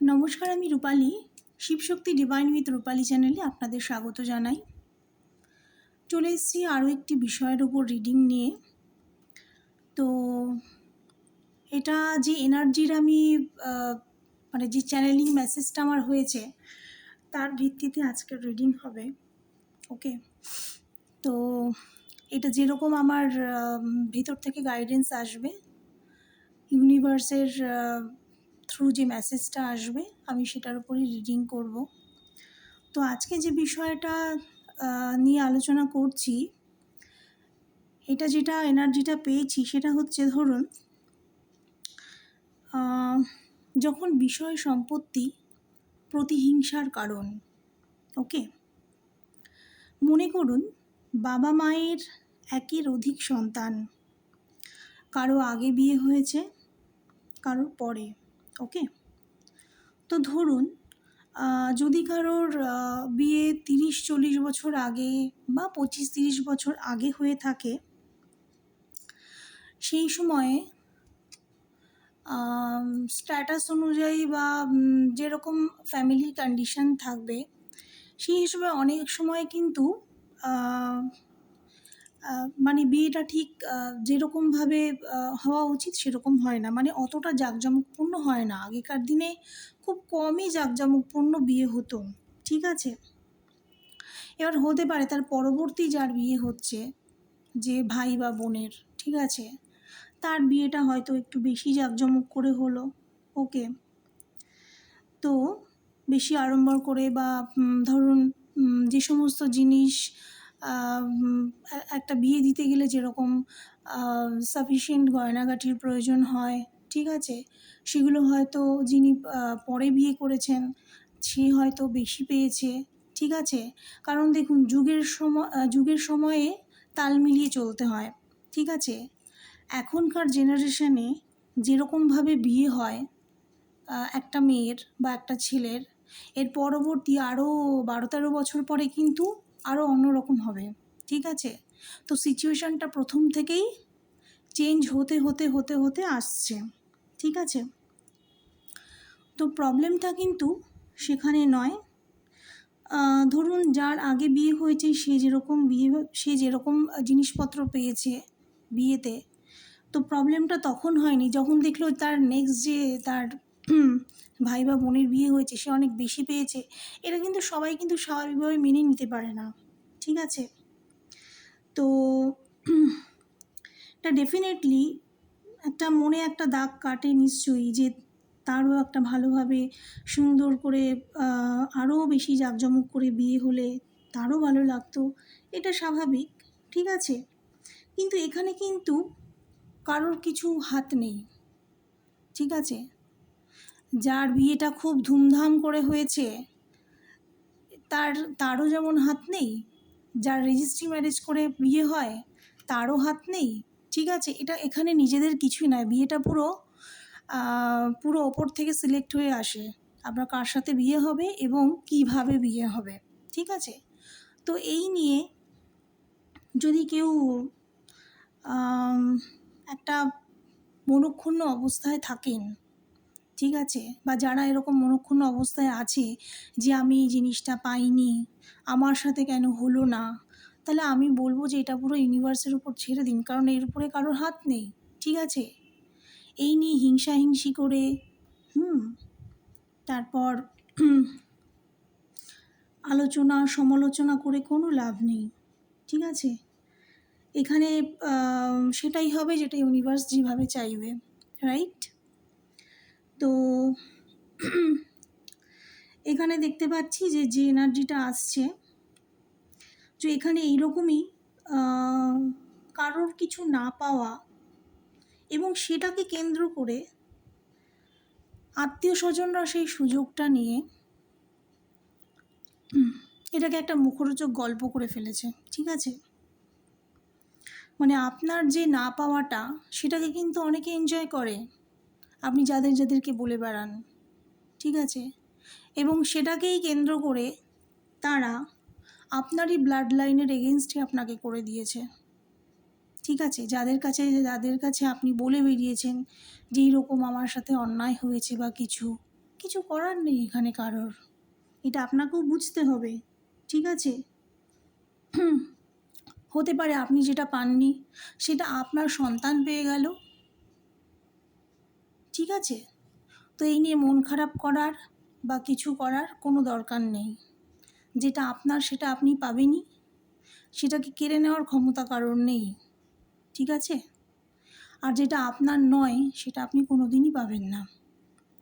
নমস্কার, আমি Rupali. Shivshakti divine with Rupali চ্যানেলে আপনাদের স্বাগত জানাই। চলে এসেছি আরও একটি বিষয়ের উপর রিডিং নিয়ে। তো এটা যে এনার্জির আমি মানে যে চ্যানেলিং মেসেজটা আমার হয়েছে, তার ভিত্তিতে আজকের রিডিং হবে। ওকে তো এটা যেরকম আমার ভিতর থেকে গাইডেন্স আসবে ইউনিভার্সের থ্রু যে মেসেজটা আসবে, আমি সেটার উপরই রিডিং করব। তো আজকে যে বিষয়টা নিয়ে আলোচনা করছি, এটা যেটা এনার্জিটা পেয়েছি সেটা হচ্ছে ধরুন যখন বিষয় সম্পত্তি প্রতিহিংসার কারণ ওকে মনে করুন, বাবা মায়ের একের অধিক সন্তান, কারও আগে বিয়ে হয়েছে, কারোর পরে। ওকে তো ধরুন যদি কারোর বিয়ে তিরিশ, চল্লিশ বছর আগে বা পঁচিশ, তিরিশ বছর আগে হয়ে থাকে, সেই সময়ে স্ট্যাটাস অনুযায়ী বা যেরকম ফ্যামিলি কন্ডিশন থাকবে, সেই হিসেবে অনেক সময় কিন্তু মানে বিয়েটা ঠিক যেরকমভাবে হওয়া উচিত সেরকম হয় না। মানে অতটা জাঁকজমকপূর্ণ হয় না। আগেকার দিনে খুব কমই জাঁকজমকপূর্ণ বিয়ে হতো। ঠিক আছে? এবার হতে পারে তার পরবর্তী যার বিয়ে হচ্ছে, যে ভাই বা বোনের, ঠিক আছে? তার বিয়েটা হয়তো একটু বেশি জাঁকজমক করে হলো। ওকে? তো বেশি আড়ম্বর করে বা ধরুন যে সমস্ত জিনিস একটা বিয়ে দিতে গেলে যেরকম সাফিসিয়েন্ট গয়নাগাটির প্রয়োজন হয়, ঠিক আছে? সেগুলো হয়তো যিনি পরে বিয়ে করেছেন, সে হয়তো বেশি পেয়েছে, ঠিক আছে? কারণ দেখুন, যুগের সময় যুগের সময়ে তাল মিলিয়ে চলতে হয়, ঠিক আছে? এখনকার জেনারেশনে যেরকমভাবে বিয়ে হয় একটা মেয়ের বা একটা ছেলের, এর পরবর্তী আরও বারো তেরো বছর পরে কিন্তু আরও অন্যরকম হবে, ঠিক আছে? তো সিচুয়েশানটা প্রথম থেকেই চেঞ্জ হতে হতে হতে হতে আসছে, ঠিক আছে? তো প্রবলেমটা কিন্তু সেখানে নয়। ধরুন যার আগে বিয়ে হয়েছে, সে যেরকম বিয়ে, সে যেরকম জিনিসপত্র পেয়েছে বিয়েতে, তো প্রবলেমটা তখন হয়নি। যখন দেখল তার নেক্সট যে তার ভাই বা বোনের বিয়ে হয়েছে, সে অনেক বেশি পেয়েছে। এটা কিন্তু সবাই কিন্তু স্বাভাবিকভাবে মেনে নিতে পারে না। ঠিক আছে? তো এটা ডেফিনেটলি একটা মনে একটা দাগ কাটে নিশ্চয়ই যে তারও একটা ভালোভাবে সুন্দর করে আরও বেশি জাঁকজমক করে বিয়ে হলে তারও ভালো লাগতো। এটা স্বাভাবিক, ঠিক আছে? কিন্তু এখানে কিন্তু কারোর কিছু হাত নেই। ঠিক আছে? যার বিয়েটা খুব ধুমধাম করে হয়েছে, তার, তারও যেমন হাত নেই, যার রেজিস্ট্রি ম্যারেজ করে বিয়ে হয়, তারও হাত নেই, ঠিক আছে? এটা এখানে নিজেদের কিছুই নয়, বিয়েটা পুরো পুরো ওপর থেকে সিলেক্ট হয়ে আসে আপনার কার সাথে বিয়ে হবে এবং কীভাবে বিয়ে হবে, ঠিক আছে? তো এই নিয়ে যদি কেউ একটা মনক্ষুণ্ণ অবস্থায় থাকেন ঠিক আছে? বা যারা এরকম মনক্ষুণ্ণ অবস্থায় আছে যে আমি এই জিনিসটা পাইনি, আমার সাথে কেন হলো না? তাহলে আমি বলব যে এটা পুরো ইউনিভার্সের উপর ছেড়ে দিন, কারণ এর উপরে কারোর হাত নেই, ঠিক আছে? এই নিয়ে হিংসাহিংসি করে, হুম? তারপর আলোচনা, সমালোচনা করে কোনো লাভ নেই, ঠিক আছে? এখানে সেটাই হবে যেটা ইউনিভার্স যেভাবে চাইবে রাইট তো এখানে দেখতে পাচ্ছি যে যে এনার্জিটা আসছে, যে এখানে এইরকমই কারোর কিছু না পাওয়া এবং সেটাকে কেন্দ্র করে আত্মীয় স্বজনরা সেই সুযোগটা নিয়ে এটাকে একটা মুখরোচক গল্প করে ফেলেছে, ঠিক আছে? মানে আপনার যে না পাওয়াটা সেটাকে কিন্তু অনেকে এনজয় করে। আপনি যাদের যাদেরকে বলে বেড়ান, ঠিক আছে? এবং সেটাকেই কেন্দ্র করে তারা আপনারই ব্লাড লাইনের এগেনস্টে আপনাকে করে দিয়েছে। ঠিক আছে? যাদের কাছে যাদের কাছে আপনি বলে বেরিয়েছেন যে এইরকম আমার সাথে অন্যায় হয়েছে বা কিছু কিছু করার নেই এখানে কারোর। এটা আপনাকেও বুঝতে হবে, ঠিক আছে? হতে পারে আপনি যেটা পাননি, সেটা আপনার সন্তান পেয়ে গেল ঠিক আছে? তো এই নিয়ে মন খারাপ করার বা কিছু করার কোনো দরকার নেই। যেটা আপনার সেটা আপনি পাবেনই। সেটাকে কেড়ে নেওয়ার ক্ষমতা কারোর নেই। ঠিক আছে? আর যেটা আপনার নয়, সেটা আপনি কোনো দিনই পাবেন না।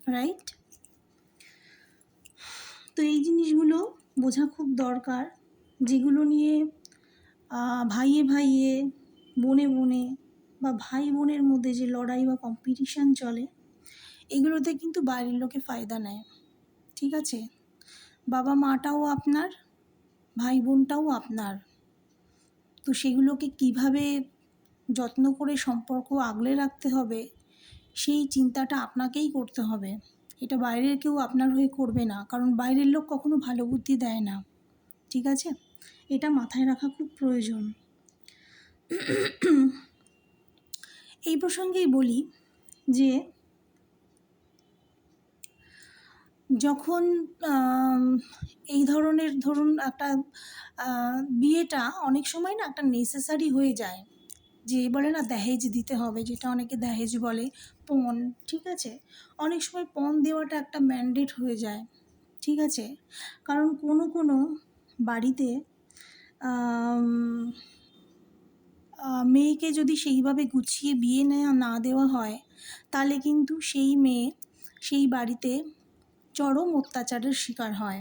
রাইট তো এই জিনিসগুলো বোঝা খুব দরকার। যেগুলো নিয়ে ভাইয়ে ভাইয়ে, বোনে বোনে বা ভাই বোনের মধ্যে যে লড়াই বা কম্পিটিশান চলে এগুলোতে কিন্তু বাইরের লোকে ফায়দা নেয়। ঠিক আছে? বাবা মাটাও আপনার, ভাই বোনটাও আপনার। তো সেগুলোকে কীভাবে যত্ন করে সম্পর্ক আগলে রাখতে হবে, সেই চিন্তাটা আপনাকেই করতে হবে। এটা বাইরের কেউ আপনার হয়ে করবে না, কারণ বাইরের লোক কখনো ভালো বুদ্ধি দেয় না। ঠিক আছে? এটা মাথায় রাখা খুব প্রয়োজন। এই প্রসঙ্গেই বলি যে যখন এই ধরনের ধরুন একটা বিয়েটা অনেক সময় না একটা নেসেসারি হয়ে যায়। যে বলে না দহেজ দিতে হবে, যেটা অনেকে দহেজ বলে, পণ, ঠিক আছে? অনেক সময় পণ দেওয়াটা একটা ম্যান্ডেট হয়ে যায়, ঠিক আছে? কারণ কোনো কোনো বাড়িতে মেয়েকে যদি সেইভাবে গুছিয়ে বিয়ে না দেওয়া হয়, তাহলে কিন্তু সেই মেয়ে সেই বাড়িতে চরম অত্যাচারের শিকার হয়।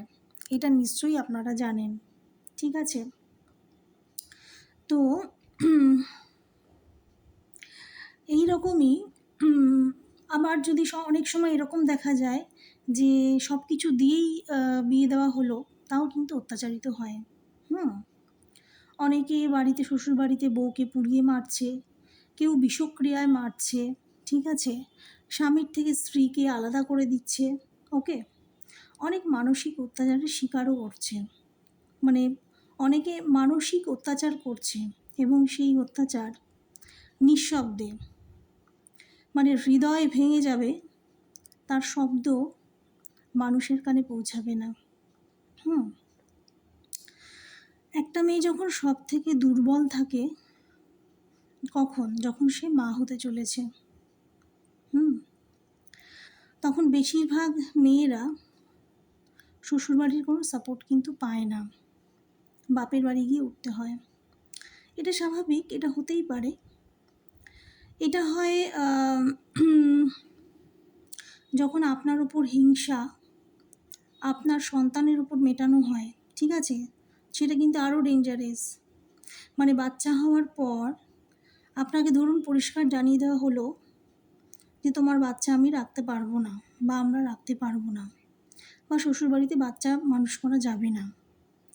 এটা নিশ্চয়ই আপনারা জানেন। ঠিক আছে? তো এই রকমই আবার যদি অনেক সময় এরকম দেখা যায় যে সব কিছু দিয়েই বিয়ে দেওয়া হলো, তাও কিন্তু অত্যাচারিত হয়। হুম? অনেকে বাড়িতে শ্বশুর বাড়িতে বউকে পুড়িয়ে মারছে, কেউ বিষক্রিয়ায় মারছে, ঠিক আছে? স্বামীর থেকে স্ত্রীকে আলাদা করে দিচ্ছে ওকে? অনেক মানসিক অত্যাচারের শিকারও করছে। মানে অনেকে মানসিক অত্যাচার করছে এবং সেই অত্যাচার নিঃশব্দে। মানে হৃদয় ভেঙে যাবে, তার শব্দ মানুষের কানে পৌঁছাবে না। হুম। একটা মেয়ে যখন সব থেকে দুর্বল থাকে, কখন? যখন সে মা হতে চলেছে। হুম। তখন বেশিরভাগ মেয়েরা শ্বশুরবাড়ির কোনো সাপোর্ট কিন্তু পায় না। বাপের বাড়ি গিয়ে উঠতে হয়। এটা স্বাভাবিক, এটা হতেই পারে। এটা হয় যখন আপনার উপর হিংসা, আপনার সন্তানের উপর মেটানো হয়, ঠিক আছে? সেটা কিন্তু আরও ডেঞ্জারাস মানে বাচ্চা হওয়ার পর আপনাকে ধরুন পরিষ্কার জানিয়ে দেওয়া হলো যে তোমার বাচ্চা আমি রাখতে পারব না বা আমরা রাখতে পারব না বা শ্বশুরবাড়িতে বাচ্চা মানুষ করা যাবে না,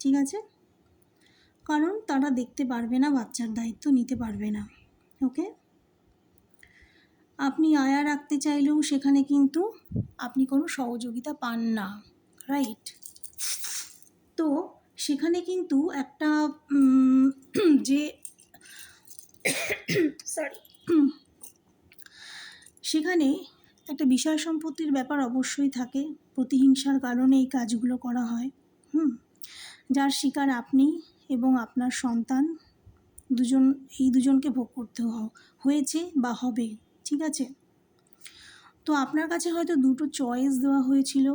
ঠিক আছে? কারণ তারা দেখতে পারবে না, বাচ্চার দায়িত্ব নিতে পারবে না, ওকে? আপনি আয়া রাখতে চাইলেও সেখানে কিন্তু আপনি কোনো সহযোগিতা পান না রাইট তো সেখানে কিন্তু একটা যে সরি সেখানে একটা বিষয় সম্পত্তির ব্যাপার অবশ্যই থাকে। প্রতিহিংসার কারণে এই কাজগুলো করা হয়। হুম? যার শিকার আপনি এবং আপনার সন্তান দুজন, এই দুজনকে ভোগ করতে হয়েছে বা হবে, ঠিক আছে? তো আপনার কাছে হয়তো দুটো চয়েস দেওয়া হয়েছিল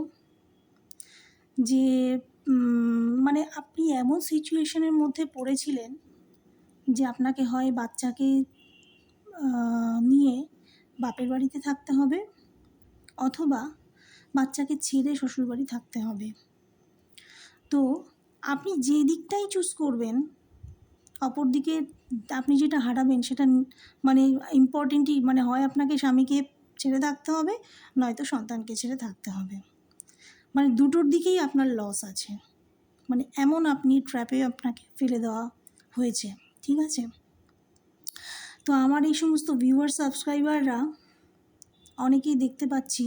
যে মানে আপনি এমন সিচুয়েশনের মধ্যে পড়েছিলেন যে আপনাকে হয় বাচ্চাকে নিয়ে বাপের বাড়িতে থাকতে হবে অথবা বাচ্চাকে ছেড়ে শ্বশুরবাড়ি থাকতে হবে। তো আপনি যে দিকটাই চুজ করবেন, অপর দিকে আপনি যেটা হারাবেন সেটা মানে ইম্পর্টেন্টই মানে হয় আপনাকে স্বামীকে ছেড়ে থাকতে হবে, নয়তো সন্তানকে ছেড়ে থাকতে হবে। মানে দুটোর দিকেই আপনার লস আছে। মানে এমন আপনি ট্র্যাপে আপনাকে ফেলে দেওয়া হয়েছে, ঠিক আছে? তো আমার এই সমস্ত ভিউয়ার সাবস্ক্রাইবাররা অনেকেই দেখতে পাচ্ছি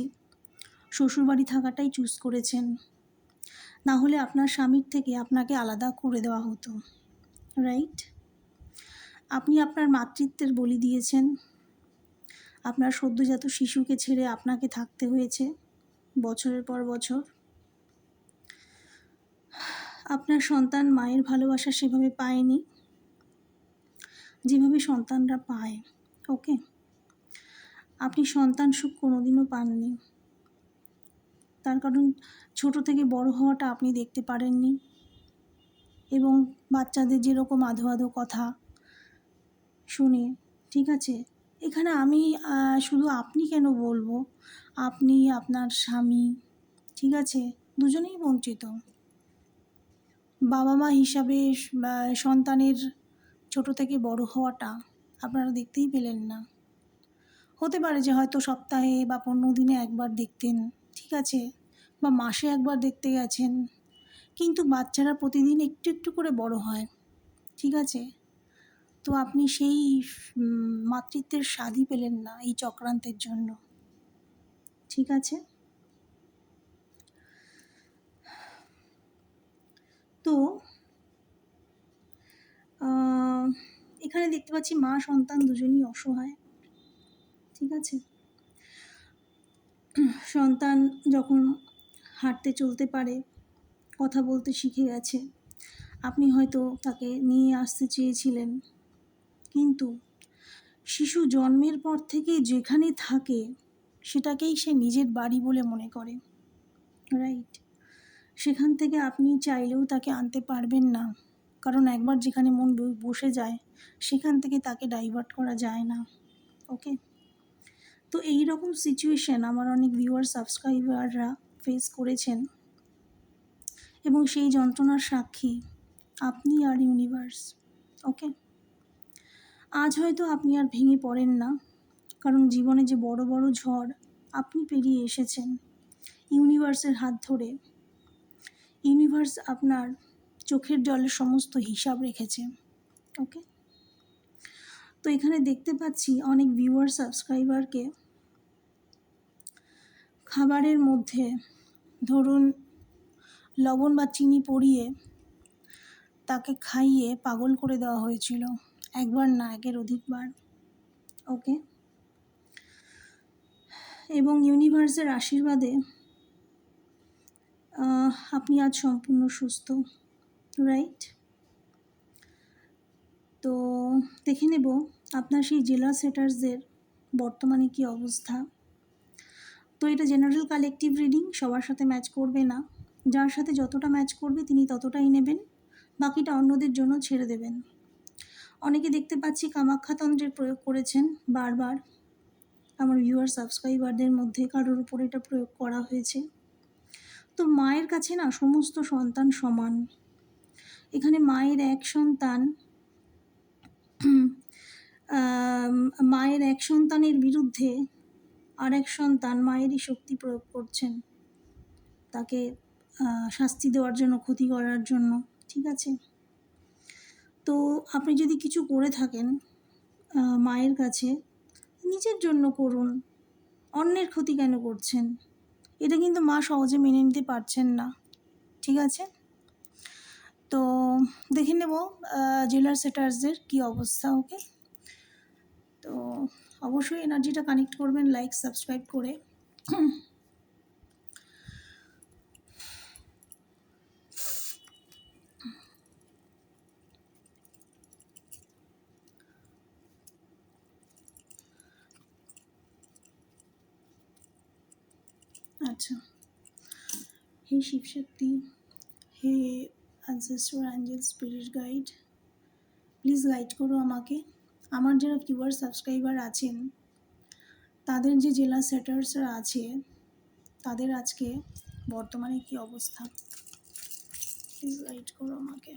শ্বশুরবাড়ি থাকাটাই চুজ করেছেন। না হলে আপনার স্বামীর থেকে আপনাকে আলাদা করে দেওয়া হতো রাইট আপনি আপনার মাতৃত্বের বলি দিয়েছেন। আপনার সদ্যজাত শিশুকে ছেড়ে আপনাকে থাকতে হয়েছে বছরের পর বছর। আপনার সন্তান মায়ের ভালোবাসা সেভাবে পায়নি। যেভাবে সন্তানরা পায় ওকে আপনি সন্তান সুখ কোনোদিনও পাননি। তার কারণ ছোট থেকে বড় হওয়াটা আপনি দেখতে পারেননি। এবং বাচ্চাদের যেরকম আধো আধো কথা শুনে, ঠিক আছে? এখানে আমি শুধু আপনি কেন বলব? আপনি, আপনার স্বামী, ঠিক আছে? দুজনেই বঞ্চিত। বাবা মা হিসাবে সন্তানের ছোট থেকে বড় হওয়াটা আপনারা দেখতেই পেলেন না। হতে পারে যে হয়তো সপ্তাহে বা পনেরো দিনে একবার দেখতেন, ঠিক আছে? বা মাসে একবার দেখতে গেছেন। কিন্তু বাচ্চারা প্রতিদিন একটু একটু করে বড় হয়, ঠিক আছে? তো আপনি সেই মাতৃত্বের স্বাদই পেলেন না এই চক্রান্তের জন্য, ঠিক আছে? তো এখানে দেখতে পাচ্ছি মা, সন্তান দুজনই অসহায়। ঠিক আছে? সন্তান যখন হাঁটতে চলতে পারে, কথা বলতে শিখে গেছে, আপনি হয়তো তাকে নিয়ে আসতে চেয়েছিলেন। কিন্তু শিশু জন্মের পর থেকে যেখানে থাকে, সেটাকেই সে নিজের বাড়ি বলে মনে করে। রাইট সেখান থেকে আপনি চাইলেও তাকে আনতে পারবেন না। কারণ একবার যেখানে মন বসে যায়, সেখান থেকে তাকে ডাইভার্ট করা যায় না ওকে তো এই রকম সিচুয়েশন আমার অনেক ভিউয়ার সাবস্ক্রাইবাররা ফেস করেছেন। এবং সেই যন্ত্রণার সাক্ষী আপনি আর ইউনিভার্স ওকে আজ হয়তো আপনি আর ভেঙে পড়েন না, কারণ জীবনে যে বড় বড় ঝড় আপনি পেরিয়ে এসেছেন ইউনিভার্সের হাত ধরে। ইউনিভার্স আপনার চোখের জলের সমস্ত হিসাব রেখেছে ওকে তো এখানে দেখতে পাচ্ছি অনেক ভিউয়ার সাবস্ক্রাইবারকে খাবারের মধ্যে ধরুন লবণ বা চিনি পরিয়ে তাকে খাইয়ে পাগল করে দেওয়া হয়েছিল, একবার না একের অধিকবার ওকে এবং ইউনিভার্সের আশীর্বাদে আপনি আজ সম্পূর্ণ সুস্থ। রাইট তো দেখে নেব আপনার সেই জেলা সেটার্সদের বর্তমানে কি অবস্থা। তো এটা জেনারেল কালেকটিভ রিডিং সবার সাথে ম্যাচ করবে না। যার সাথে যতটা ম্যাচ করবে তিনি ততটাই নেবেন, বাকিটা অন্যদের জন্য ছেড়ে দেবেন। অনেকে দেখতে পাচ্ছি কামাখ্যাতন্ত্রের প্রয়োগ করেছেন বারবার। আমার ভিউয়ার সাবস্ক্রাইবারদের মধ্যে কারোর উপর এটা প্রয়োগ করা হয়েছে। তো মায়ের কাছে না সমস্ত সন্তান সমান। এখানে মায়ের এক সন্তান মায়ের এক সন্তানের বিরুদ্ধে আর এক সন্তান মায়েরই শক্তি প্রয়োগ করছেন। তাকে শাস্তি দেওয়ার জন্য, ক্ষতি করার জন্য, ঠিক আছে? তো আপনি যদি কিছু করে থাকেন মায়ের কাছে, নিজের জন্য করুন। অন্যের ক্ষতি কেন করছেন? এটা কিন্তু মা সহজে মেনে নিতে পারছেন না, ঠিক আছে? তো দেখে নেব জেলার সেটার্সদের কী অবস্থা ওকে। তো অবশ্যই এনার্জিটা কানেক্ট করবেন, লাইক, সাবস্ক্রাইব করে। আচ্ছা। হে শিবশক্তি, হে ancestor angel spirit guide please guide করো আমাকে। আমার যারা ভিউয়ার সাবস্ক্রাইবার আছেন, তাদের যে জেলা সেটার্সরা আছে, তাদের আজকে বর্তমানে কি অবস্থা? প্লিজ গাইড করো আমাকে।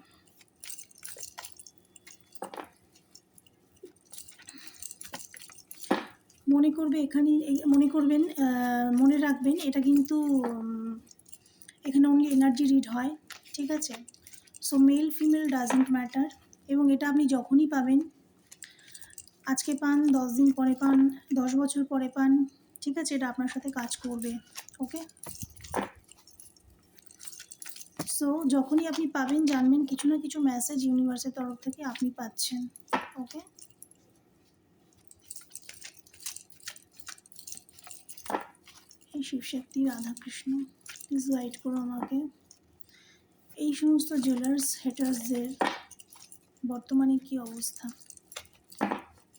মনে করবে এখানে মনে করবেন মনে রাখবেন, এটা কিন্তু এখানে অনলি এনার্জি রিড হয়, ঠিক আছে? So male female doesn't matter এবং এটা আপনি যখনই পাবেন, আজকে পান, দশ দিন পরে পান, দশ বছর পরে পান, ঠিক আছে, এটা আপনার সাথে কাজ করবে ওকে সো যখনই আপনি পাবেন, জানবেন কিছু না কিছু মেসেজ ইউনিভার্সের তরফ থেকে আপনি পাচ্ছেন okay Shivshakti, Radhakrishna please guide করো আমাকে। এই সমস্ত জুয়েলার্স হেটার্সদের বর্তমানে কি অবস্থা?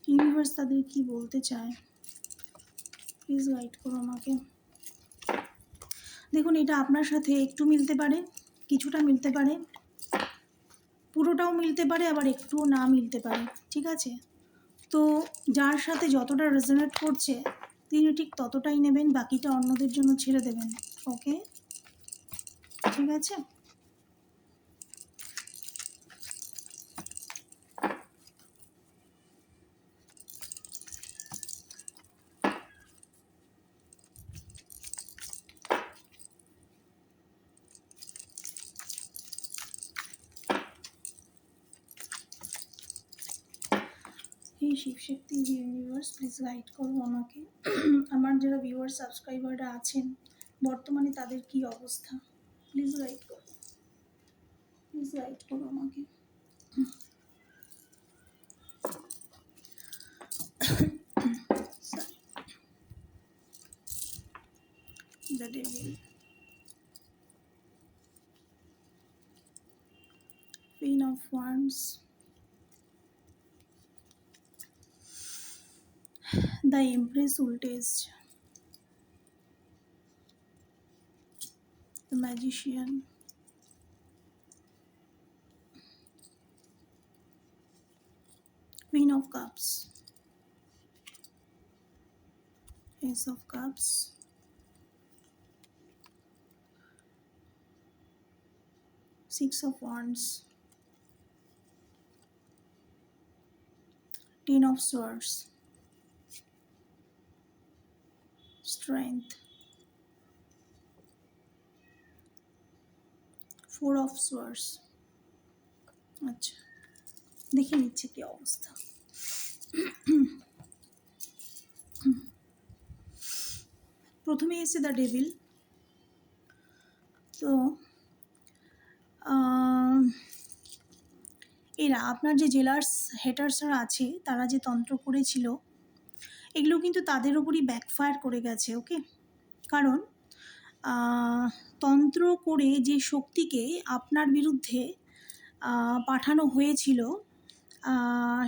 ইউনিভার্স তাদের কি বলতে চায়? প্লিজ গাইড করো আমাকে। দেখুন, এটা আপনার সাথে একটু মিলতে পারে, কিছুটা মিলতে পারে, পুরোটাও মিলতে পারে, আবার একটুও না মিলতে পারে, ঠিক আছে? তো যার সাথে যতটা রেজনেট করছে, তিনি ঠিক ততটাই নেবেন, বাকিটা অন্যদের জন্য ছেড়ে দেবেন ওকে ঠিক আছে এই শিবশক্তি ইউনিভার্স প্লিজ গাইড করো আমাকে আমার যারা ভিউয়ার সাবস্ক্রাইবাররা আছেন, বর্তমানে তাদের কি অবস্থা প্লিজ গাইড করো প্লিজ গাইড করো আমাকে. The. Queen of Wands. The Empress Ultage. The Magician. Queen of Cups. Ace of Cups. Six of Wands. Ten of Swords. Strength. Four of Swords. আচ্ছা দেখে নিচ্ছে কি অবস্থা প্রথমে এসে দ্য ডেভিল তো এরা আপনার যে জেলার্স, হেটার্সরা আছে, তারা যে তন্ত্র করেছিল এগুলো কিন্তু তাদের উপরই ব্যাকফায়ার করে গেছে ওকে কারণ তন্ত্র করে যে শক্তিকে আপনার বিরুদ্ধে পাঠানো হয়েছিল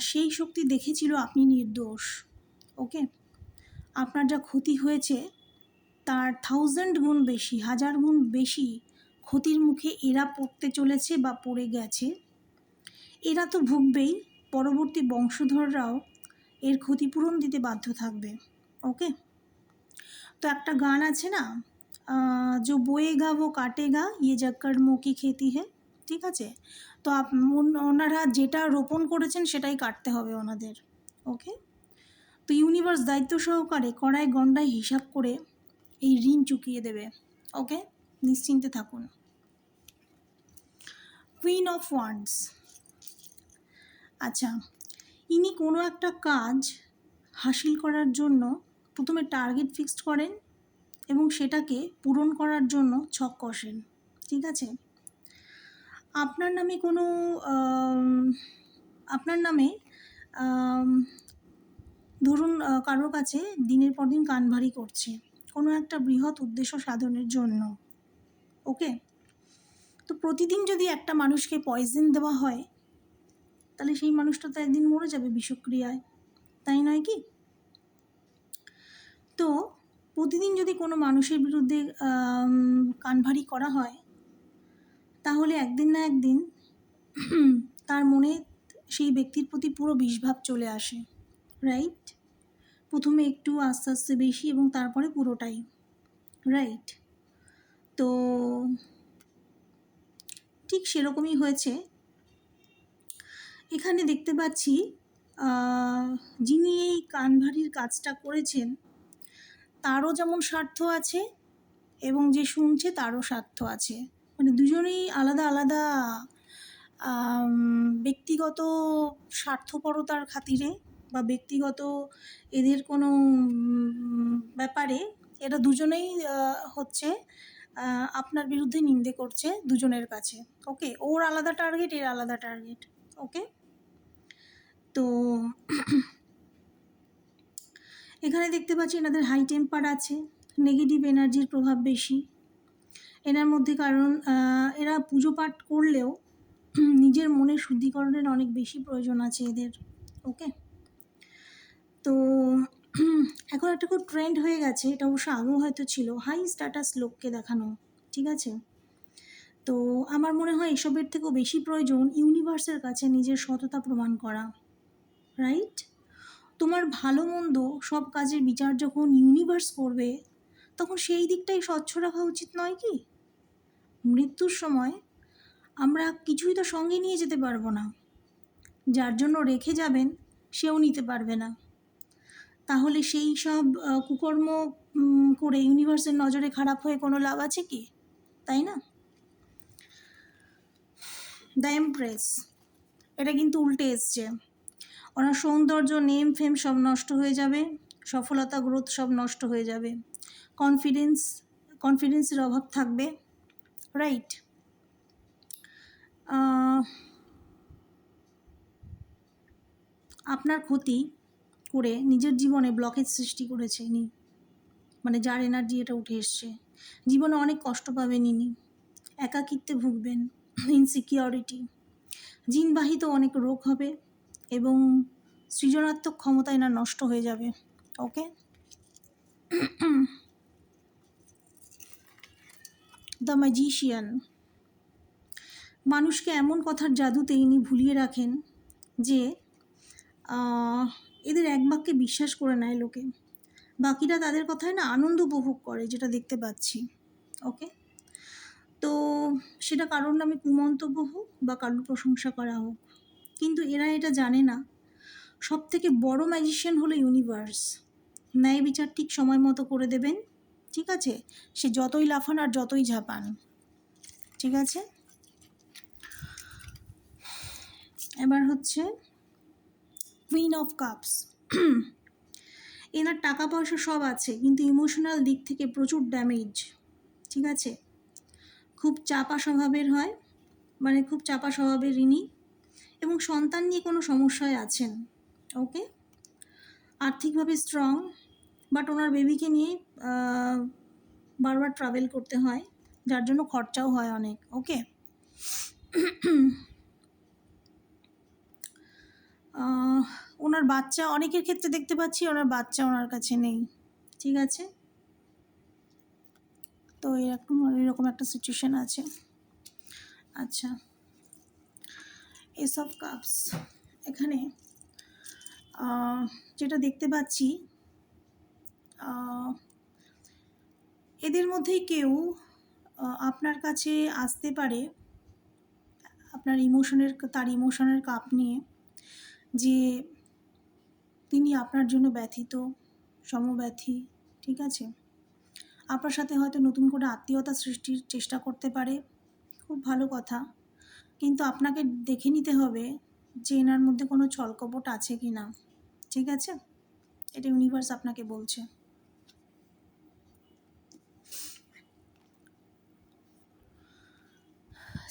সেই শক্তি দেখেছিল আপনি নির্দোষ ওকে আপনার যা ক্ষতি হয়েছে, তার থাউজেন্ড গুণ বেশি, হাজার গুণ বেশি ক্ষতির মুখে এরা পড়তে চলেছে বা পড়ে গেছে। এরা তো ভুগবেই, পরবর্তী বংশধররাও এর ক্ষতিপূরণ দিতে বাধ্য থাকবে ওকে তো একটা গান আছে না আহ, जो बोएगा वो काटेगा ये जग कर्मों की खेती है ঠিক আছে তো আপ- ওন- ওনারা যেটা রোপণ করেছেন সেটাই কাটতে হবে ওনাদের ওকে তো ইউনিভার্স দায়িত্ব সহকারে কড়াই গন্ডায় হিসাব করে এই ঋণ চুকিয়ে দেবে ওকে নিশ্চিন্তে থাকুন কুইন অফ ওয়ান্ডস আচ্ছা ইনি কোনো একটা কাজ হাসিল করার জন্য প্রথমে টার্গেট ফিক্সড করেন এবং সেটাকে পূরণ করার জন্য ছক কষেন, ঠিক আছে? আপনার নামে কোনো আপনার নামে ধরুন কারোর কাছে দিনের পর দিন কান ভারী করছে, কোনো একটা বৃহৎ উদ্দেশ্য সাধনের জন্য ওকে তো প্রতিদিন যদি একটা মানুষকে পয়জন দেওয়া হয় তাহলে সেই মানুষটা তো একদিন মরে যাবে বিষক্রিয়ায়, তাই নয় কি? তো প্রতিদিন যদি কোনো মানুষের বিরুদ্ধে কানভারি করা হয়, তাহলে একদিন না একদিন তার মনে সেই ব্যক্তির প্রতি পুরো বিষভাব চলে আসে রাইট প্রথমে একটু আস্তে আস্তে বেশি এবং তারপরে পুরোটাই রাইট তো ঠিক সেরকমই হয়েছে। এখানে দেখতে পাচ্ছি যিনি এই কানভারির কাজটা করেছেন, তারও যেমন স্বার্থ আছে এবং যে শুনছে তারও স্বার্থ আছে। মানে দুজনেই আলাদা আলাদা ব্যক্তিগত স্বার্থপরতার খাতিরে বা ব্যক্তিগত এদের কোনো ব্যাপারে এরা দুজনেই হচ্ছে আপনার বিরুদ্ধে নিন্দে করছে দুজনের কাছে। ওকে, ওর আলাদা টার্গেট, এর আলাদা টার্গেট। ওকে? তো এখানে দেখতে পাচ্ছি এনাদের হাই টেম্পার আছে নেগেটিভ এনার্জির প্রভাব বেশি। এনার মধ্যে কারণ এরা পুজো পাঠ করলেও নিজের মনের শুদ্ধিকরণের অনেক বেশি প্রয়োজন আছে এদের ওকে তো এখন একটা খুব ট্রেন্ড হয়ে গেছে, এটা অবশ্য আগেও হয়তো ছিল হাই স্ট্যাটাস লোককে দেখানো, ঠিক আছে? তো আমার মনে হয় এসবের থেকেও বেশি প্রয়োজন ইউনিভার্সের কাছে নিজের সততা প্রমাণ করা। রাইট তোমার ভালো মন্দ সব কাজের বিচার যখন ইউনিভার্স করবে, তখন সেই দিকটাই স্বচ্ছ রাখা উচিত নয় কি? মৃত্যুর সময় আমরা কিছুই তো সঙ্গে নিয়ে যেতে পারব না। যার জন্য রেখে যাবেন, সেও নিতে পারবে না। তাহলে সেই সব কুকর্ম করে ইউনিভার্সের নজরে খারাপ হয়ে কোনো লাভ আছে কি? তাই না? দ্য এমপ্রেস এটা কিন্তু উল্টে এসছে। ওনার সৌন্দর্য নেম ফেম সব নষ্ট হয়ে যাবে, সফলতা গ্রোথ সব নষ্ট হয়ে যাবে। কনফিডেন্স কনফিডেন্সের অভাব থাকবে। রাইট আপনার ক্ষতি করে নিজের জীবনে ব্লকেজ সৃষ্টি করেছে ইনি। মানে যার এনার্জি এটা উঠে এসছে। জীবনে অনেক কষ্ট পাবেন ইনি। একাকিত্বে ভুগবেন। ইনসিকিউরিটি জিনবাহিত অনেক রোগ হবে। এবং সৃজনাত্মক ক্ষমতা এনার নষ্ট হয়ে যাবে ওকে দ্য ম্যাজিশিয়ান মানুষকে এমন কথার জাদুতে ইনি ভুলিয়ে রাখেন যে এদের এক বাক্যে বিশ্বাস করে নেয় লোকে। বাকিরা তাদের কথায় না আনন্দ উপভোগ করে, যেটা দেখতে পাচ্ছি ওকে তো সেটা কারোর নামে কুমন্তব্য হোক বা কারোর প্রশংসা করা হোক। কিন্তু এরা এটা জানে না। সব থেকে বড় ম্যাজিশিয়ান হলো ইউনিভার্স ন্যায় বিচার ঠিক সময় মতো করে দেবেন, ঠিক আছে? সে যতই লাফান আর যতই ঝাপান, ঠিক আছে? এবার হচ্ছে কুইন অফ কাপস এনার টাকা পয়সা সব আছে, কিন্তু ইমোশনাল দিক থেকে প্রচুর ড্যামেজ ঠিক আছে? খুব চাপা স্বভাবের হয় মানে খুব চাপা স্বভাবের ইনি। এবং সন্তান নিয়ে কোনো সমস্যায় আছেন, ওকে? আর্থিকভাবে স্ট্রং বাট ওনার বেবিকে নিয়ে বারবার ট্রাভেল করতে হয়, যার জন্য খরচাও হয় অনেক, ওকে? ওনার বাচ্চা অনেকের ক্ষেত্রে দেখতে পাচ্ছি, ওনার বাচ্চা ওনার কাছে নেই, ঠিক আছে? তো এরকম এরকম একটা সিচুয়েশন আছে। আচ্ছা। এসব কাপস এখানে যেটা দেখতে পাচ্ছি এদের মধ্যেই কেউ আপনার কাছে আসতে পারে, আপনার ইমোশনের তার ইমোশনের কাপ নিয়ে, যে তিনি আপনার জন্য ব্যথিত, সমব্যথী, ঠিক আছে? আপনার সাথে হয়তো নতুন করে আত্মীয়তা সৃষ্টির চেষ্টা করতে পারে। খুব ভালো কথা। কিন্তু আপনাকে দেখে নিতে হবে যে এনার মধ্যে কোনো ছলকপট আছে কি না। ঠিক আছে? এটা ইউনিভার্স আপনাকে বলছে।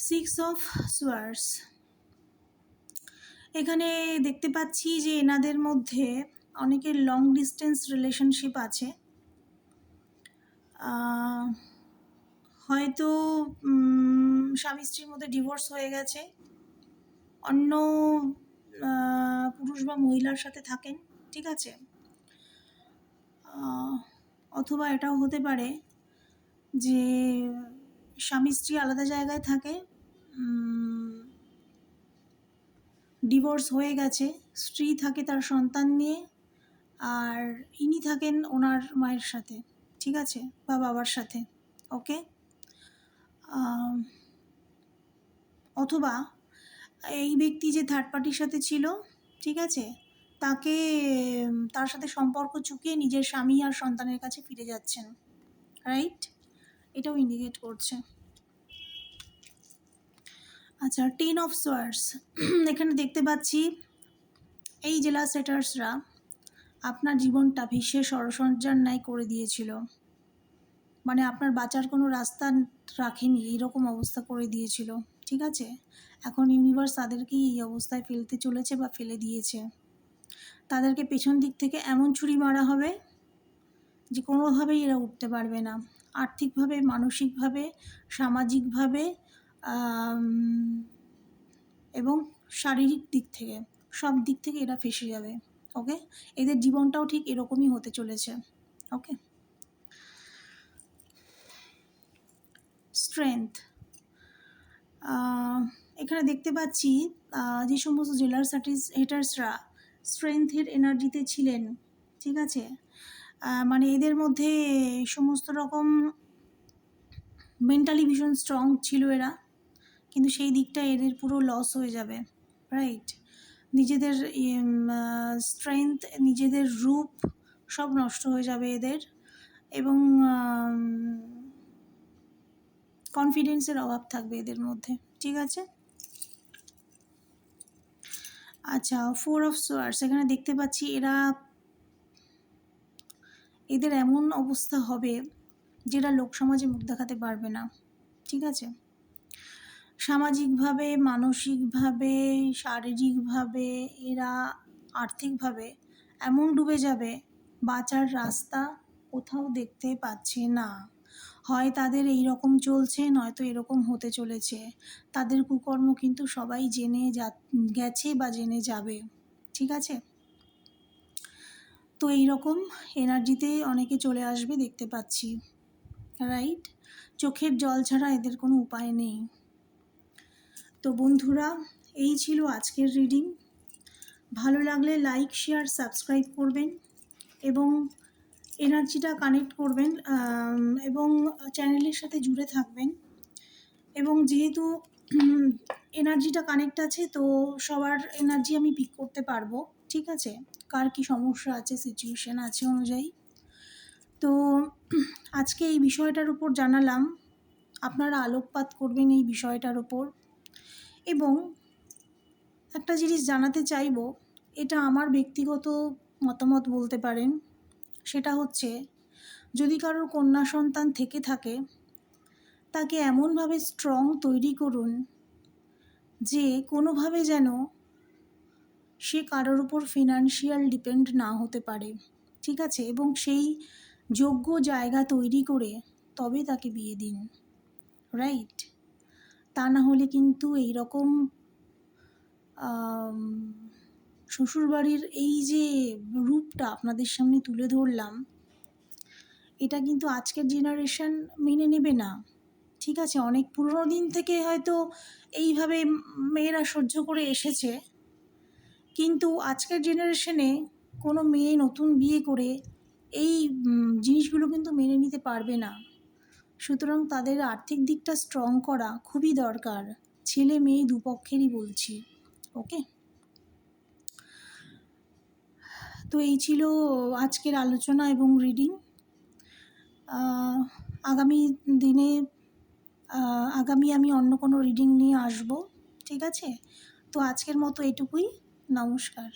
সিক্স অফ সোয়ার্স এখানে দেখতে পাচ্ছি যে এনাদের মধ্যে অনেকের লং ডিস্টেন্স রিলেশনশিপ আছে। হয়তো স্বামী স্ত্রীর মধ্যে ডিভোর্স হয়ে গেছে। অন্য পুরুষ বা মহিলার সাথে থাকেন, ঠিক আছে? অথবা এটাও হতে পারে যে স্বামী স্ত্রী আলাদা জায়গায় থাকে ডিভোর্স হয়ে গেছে, স্ত্রী থাকে তার সন্তান নিয়ে, আর ইনি থাকেন ওনার মায়ের সাথে, ঠিক আছে? বা বাবার সাথে ওকে অথবা এই ব্যক্তি যে থার্ড পার্টির সাথে ছিল, ঠিক আছে? তাকে, তার সাথে সম্পর্ক চুকিয়ে নিজের স্বামী আর সন্তানের কাছে ফিরে যাচ্ছেন রাইট এটাও ইন্ডিকেট করছে। আচ্ছা টেন অফ সোয়ার্স এখানে দেখতে পাচ্ছি, এই জেলা সেটার্সরা আপনার জীবনটা ভীষে ষড়সঞ্জার ন্যায় করে দিয়েছিল। মানে আপনার বাঁচার কোনো রাস্তা রাখেনি, এইরকম অবস্থা করে দিয়েছিল। ঠিক আছে? এখন ইউনিভার্স তাদেরকেই এই অবস্থায় ফেলতে চলেছে বা ফেলে দিয়েছে। তাদেরকে পেছন দিক থেকে এমন ছুরি মারা হবে যে কোনোভাবেই এরা উঠতে পারবে না। আর্থিকভাবে, মানসিকভাবে, সামাজিকভাবে এবং শারীরিক দিক থেকে, সব দিক থেকে এরা ফেসে যাবে ওকে এদের জীবনটাও ঠিক এরকমই হতে চলেছে ওকে স্ট্রেংথ এখানে দেখতে পাচ্ছি যে সমস্ত জেলার সার্টিস হেটার্সরা স্ট্রেংথের এনার্জিতে ছিলেন, ঠিক আছে? মানে এদের মধ্যে সমস্ত রকম মেন্টালি ভীষণ স্ট্রং ছিল এরা, কিন্তু সেই দিকটা এদের পুরো লস হয়ে যাবে রাইট নিজেদের স্ট্রেংথ নিজেদের রূপ সব নষ্ট হয়ে যাবে এদের এবং কনফিডেন্সের অভাব থাকবে এদের মধ্যে, ঠিক আছে? আচ্ছা ফোর অফ সোয়ার্স এখানে দেখতে পাচ্ছি এরা এদের এমন অবস্থা হবে যেটা লোক সমাজে মুখ দেখাতে পারবে না, ঠিক আছে? সামাজিকভাবে, মানসিকভাবে, শারীরিকভাবে এরা আর্থিকভাবে এমন ডুবে যাবে বাঁচার রাস্তা কোথাও দেখতে পাচ্ছে না। হয় তাদের এই রকম চলছে, নয়তো এরকম হতে চলেছে। তাদের কুকর্ম কিন্তু সবাই জেনে যা, গেছে বা জেনে যাবে। ঠিক আছে? তো এই রকম এনার্জিতে অনেকে চলে আসবে, দেখতে পাচ্ছি। রাইট? চোখের জল ছাড়া এদের কোনো উপায় নেই। তো বন্ধুরা, এই ছিল আজকের রিডিং। ভালো লাগলে লাইক, শেয়ার, সাবস্ক্রাইব করবেন এবং এনার্জিটা কানেক্ট করবেন এবং চ্যানেলের সাথে জুড়ে থাকবেন। এবং যেহেতু এনার্জিটা কানেক্ট আছে, তো সবার এনার্জি আমি পিক করতে পারব, ঠিক আছে? কার কি সমস্যা আছে সিচুয়েশান আছে অনুযায়ী। তো আজকে এই বিষয়টার উপর জানালাম, আপনারা আলোকপাত করবেন এই বিষয়টার উপর। এবং একটা জিনিস জানাতে চাইব, এটা আমার ব্যক্তিগত মতামত বলতে পারেন। সেটা হচ্ছে, যদি কারোর কন্যা সন্তান থেকে থাকে, তাকে এমনভাবে স্ট্রং তৈরি করুন যে কোনোভাবে যেন সে কারোর উপর ফিনান্সিয়াল ডিপেন্ড না হতে পারে, ঠিক আছে? এবং সেই যোগ্য জায়গা তৈরি করে তবে তাকে বিয়ে দিন রাইট তা না হলে কিন্তু এই রকম শ্বশুরবাড়ির এই যে রূপটা আপনাদের সামনে তুলে ধরলাম, এটা কিন্তু আজকের জেনারেশন মেনে নেবে না। ঠিক আছে, অনেক পুরোনো দিন থেকে হয়তো এইভাবে মেয়েরা সহ্য করে এসেছে, কিন্তু আজকের জেনারেশনে কোনো মেয়ে নতুন বিয়ে করে এই জিনিসগুলো কিন্তু মেনে নিতে পারবে না। সুতরাং তাদের আর্থিক দিকটা স্ট্রং করা খুবই দরকার। ছেলে মেয়ে দুপক্ষেরই বলছি ওকে তো এই ছিল আজকের আলোচনা এবং রিডিং আগামী দিনে আগামী আমি অন্য কোনো রিডিং নিয়ে আসব, ঠিক আছে? তো আজকের মতো এটুকুই, নমস্কার।